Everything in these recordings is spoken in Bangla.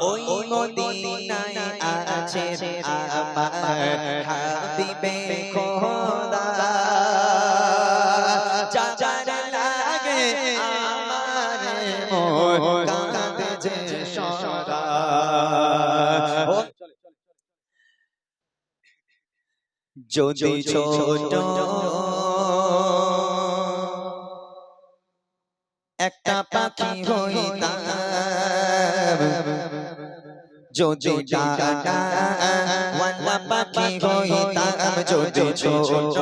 ওই মদিনায় আছে আমার হাবিবে খোদা। চাচার লাগে আমার মন কাঁদছে সদা। যদি ছোট একটা পাখি হইতাম যদি ওয়ালা পাখি হইতাম যদি ছোট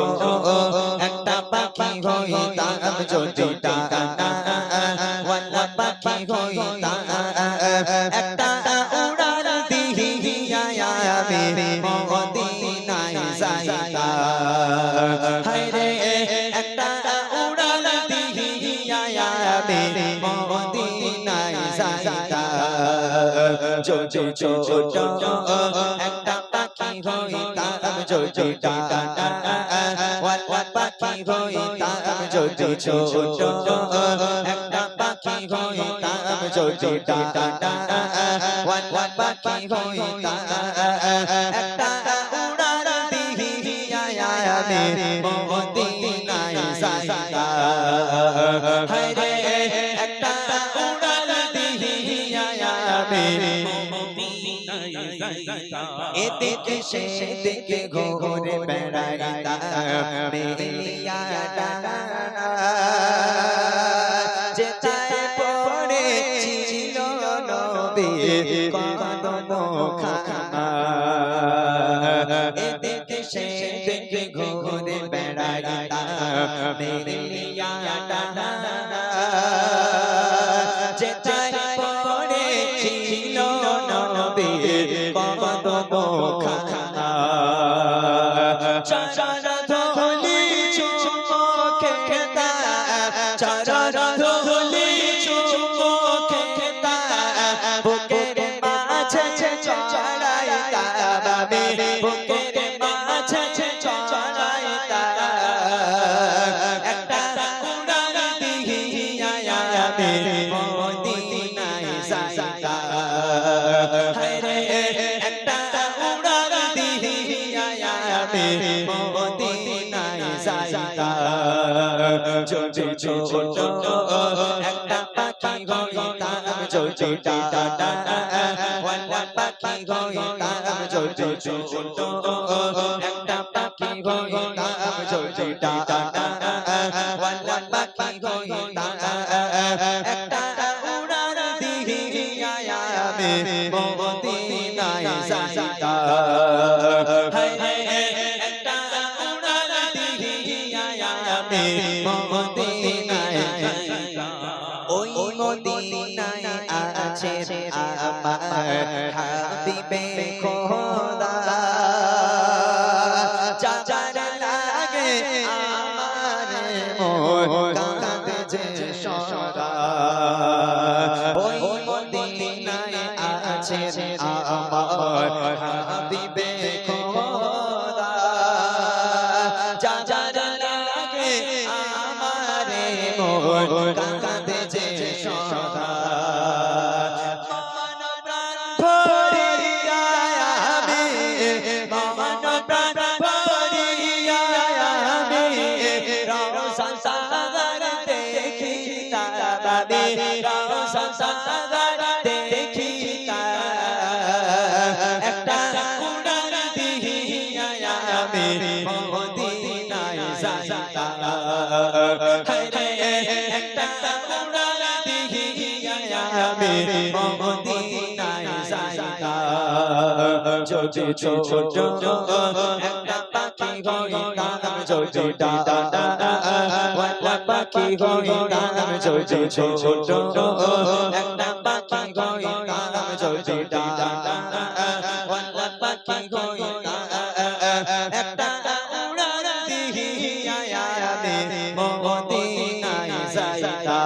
একটা পাখি হইতাম যদি ছোট একটা পাখি হইতাম যদি ডাটা ওয়ালা পাখি হইতাম যদি ছোট একটা পাখি হইতাম যদি ডাটা ওয়ালা পাখি হইতাম একটা উড়াল দিহিয়া আমি মদিনায় যাইতাম হায়রে একটা আমি এদিকে সেদিকে ঘুরে বেড়াইতাম। মেলিয়া ডানা যেটায় পড়েছিল নবী কদম খানা এদিকে সেদিকে ঘুরে বেড়াইতাম। মেলিয়া ডানা খানা যদি ছোট একটা পাখি হইতাম যদি পাখি হইতাম যদি ছোট একটা পাখি হইতাম যদি পাখি হইতাম মদিনায় আছে আমার হাবিবে খোদা চাচার আমার হাবিবে যদি ছোট একটা পাখি হইতাম যদি ডাটা ওয়ালা পাখি হইতাম যদি ছোট একটা পাখি হইতাম যদি ডাটা ওয়ালা পাখি হইতাম একটা উড়াল দিহিয়া আমি মদিনায় যাইতা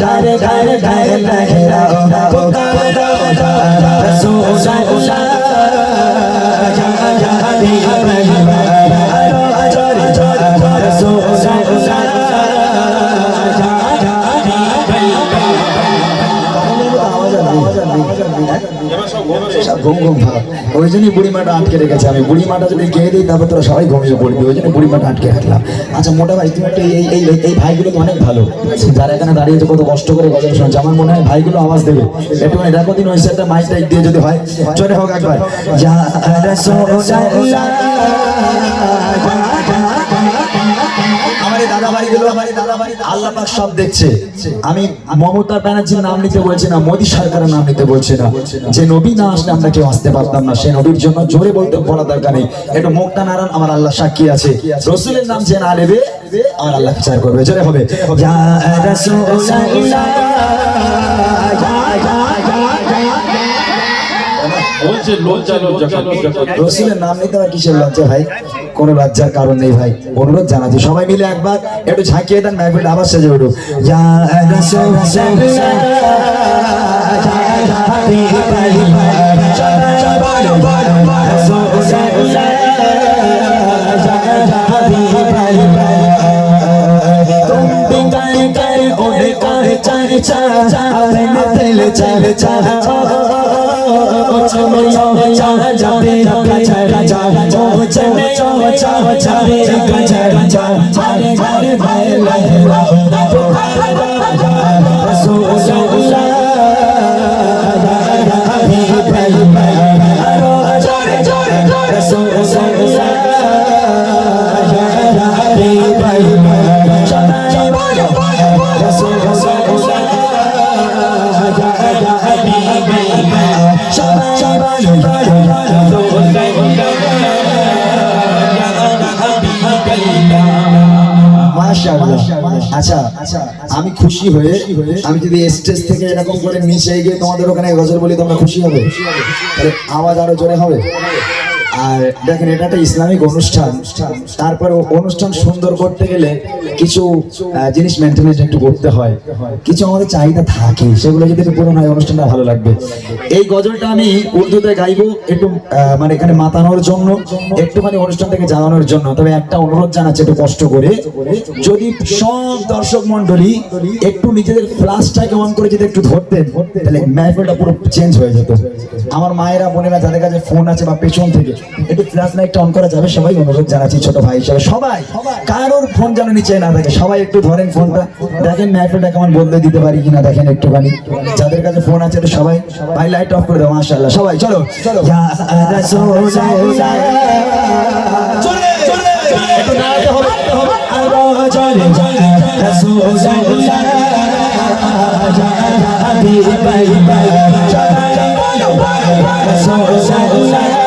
घर घर घर लहराओ पुकारो रसूल अल्लाह বুড়িমাটা আটকে রেখেছে আমি বুড়িমাটা যদি খেয়ে দিই তারপর তোরা সবাই ঘুমিয়ে পড়বি ওই জন্য বুড়িমাটা আটকে রাখলাম আচ্ছা মোটা ভাই তুমি একটা এই এই এই ভাইগুলো তো অনেক ভালো যারা এখানে দাঁড়িয়েছে কত কষ্ট করে গজল শুনছে আমার মনে হয় ভাইগুলো আওয়াজ দেবে একটু মানে দেখো দিন ওই সাইডটা মাইক টাইক দিয়ে যদি হয় চলে হোক একবার যারা দাদাবাড়ি সব দেখছে। আমি মমতা ব্যানার্জির নাম নিতে বলছি না সরকারের নাম নিতে বলছি না। যে নবী না আসলে আমরা কেউ আসতে পারতাম না নবীর জন্য জোরে বলতে দরকার নেই। মুক্তা নারায়ণ আমার আল্লাহ সাক্ষী আছে। রসুলের নাম যে না নেবে আল্লাহ বিচার করবে। জোরে হবে। রসুলের নাম নিতে আমার কিসের লজ্জা ভাই? কোনো লজ্জার কারণ নেই ভাই অনুরোধ জানাচ্ছি সবাই মিলে একবার একটু ঝাঁকিয়ে দেন মাহফিল আবার সেজে উঠুক या ओ আচ্ছা আমি খুশি হয়ে, আমি যদি স্টেজ থেকে এরকম করে নিচে গিয়ে তোমাদের ওখানে গজল বলি, তোমরা খুশি হবে? আওয়াজ আরও জোরে হবে? আর দেখেন, এটা একটা ইসলামিক অনুষ্ঠান। তারপরে অনুষ্ঠান সুন্দর করতে গেলে কিছু জিনিস মেনটেনেন্স একটু করতে হয়। কিছু আমাদের চাহিদা থাকে, সেগুলো যদি পূরণ হয়, অনুষ্ঠানটা ভালো লাগবে। এই গজলটা আমি উর্দুতে গাইবো একটু মানে এখানে মাতানোর জন্য, একটুখানি অনুষ্ঠানটাকে জানানোর জন্য। তবে একটা অনুরোধ জানাচ্ছে, একটু কষ্ট করে। যদি সব দর্শক মন্ডলী একটু নিজেদের ফ্লাশটাকে অন করে যদি একটু ধরতেন, তাহলে মাহফিলটা পুরো চেঞ্জ হয়ে যেত। আমার মায়েরা, বোনেরা, যাদের কাছে ফোন আছে বা পেছন থেকে একটু ফ্ল্যাশ লাইটটা অন করা যাবে সবাই অনুরোধ জানাচ্ছি ছোট ভাই হিসাবে। সবাই কারোর ফোন যেন নিচে না থাকে সবাই একটু ধরেন ফোনটা দেখেন ম্যাপটা কেমন বদলে দিতে পারি কিনা দেখেন একটুখানি। যাদের কাছে ফোন আছে একটু সবাই ভাই লাইট অফ করে দেবো মাশাআল্লাহ। সবাই চলো। চলো। একটু নাড়াতে হবে চলে চলে রসুল হাবিব হাবিব চলে চলে রসুল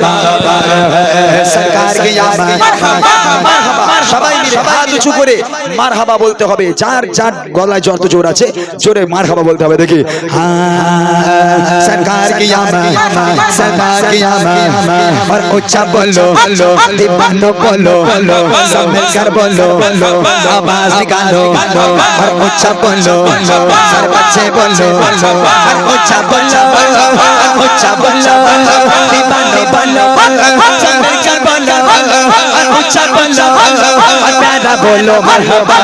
সবাই মিলে হাত উঁচু করে মারহাবা বলতে হবে যার যার গলায় যত জোর আছে জোরে মারহাবা বলতে হবে দেখি সরকার কি সরকার কি আর উচ্চা বলো দিবানো বলো সমিলকার বলো আওয়াজ নিকালো আর উচ্চা বলো আর বাচ্চে বলো আর উচ্চা বলো উচ্চা বলো দিবানো বলো বাচ্চা বলো প্যারা বলো মারহাবা